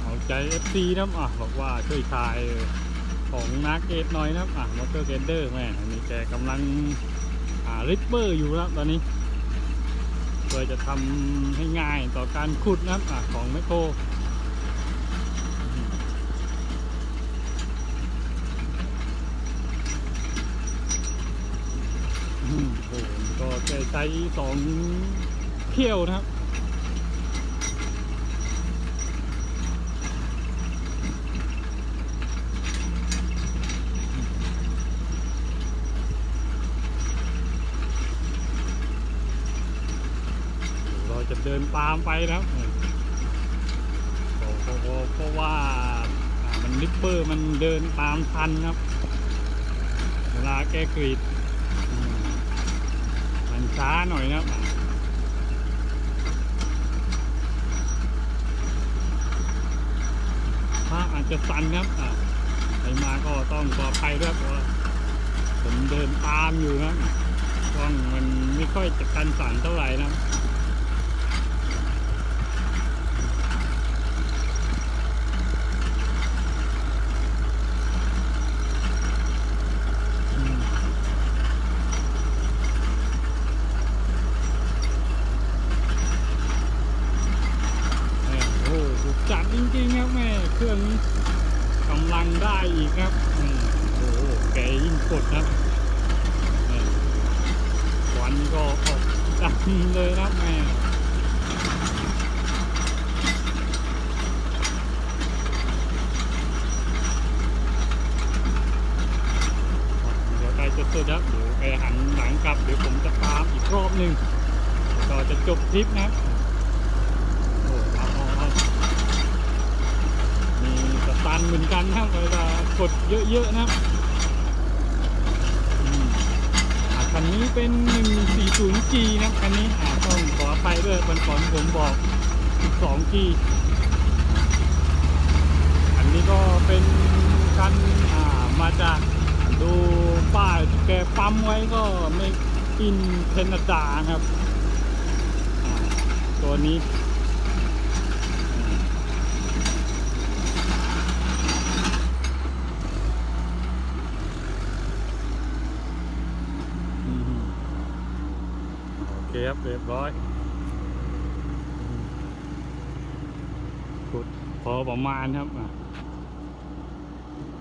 เอาใจ FC นะครับอะบอกว่าช่วยชายของนาเกตหน่อยนะครับอะมอเตอร์เกเดอร์แม่อันนี้แกกำลังหาริปเปอร์อยู่นะครับตอนนี้เพื่อจะทำให้ง่ายต่อการขุดนะครับอะของแมคโครอืมโอ้โหก็ใช้สองเขี้ยวนะครับ จะเดินตามไปนะครับเพราะว่ามันลิปเปอร์มันเดินตามทันครับ เวลาแกกรีด มันช้าหน่อยนะครับอะถ้าอาจจะสั่นครับใครมาก็ต้องปลอดภัยด้วยเพราะผมเดินตามอยู่นะครับกล้องมันไม่ค่อยจะกันสั่นเท่าไหร่นะครับ อืมแม่โอ้โหจัดจ ริงๆครับแม่เครื่องนี้กำลังได้อีกครับโอ้โหแกยิ่งกดครับวันก็ออกดังเลยครับแม่เดี๋ยวใกล้จะสุดครับเดี๋ยวแกหันหลังกลับเดี๋ยวผมจะตามอีกรอบหนึ่งก็จะจบทริปนะครับ โอ้เอาเอาเอามีันเหมือนกันครับเวลากดเยอะๆนะครับอันนี้เป็น 140G นะครับคันนี้ต้องขออภัยด้วยวันก่อนผมบอก 12G อันนี้ก็เป็นคันมาจากดูป้ายแกปั๊มไว้ก็ไม่กินเทนดาครับ ตัวนี้ อืมโอ เคครับเรียบร้อยกดพอประมาณครับ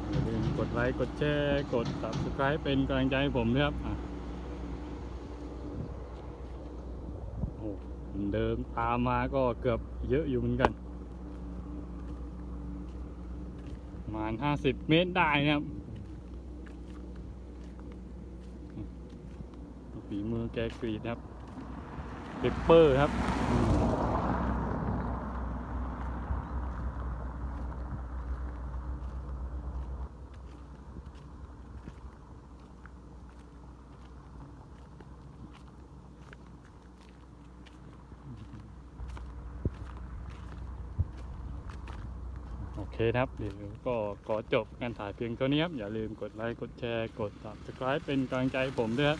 อย่าลืมกดไลค์กดแชร์กด subscribe เป็นกำลังใจให้ผมด้วยครับอะโอ้เดิมตามมาก็เกือบเยอะอยู่เหมือนกันประมาณ50เมตรได้นะครับฝีมือแกกรีดครับ เปปเปอร์ครับ โอเคครับ เดี๋ยวก็ขอจบการถ่ายเพียงเท่านี้ครับ อย่าลืมกดไลค์ กดแชร์ กด subscribe เป็นกำลังใจผมด้วยครับ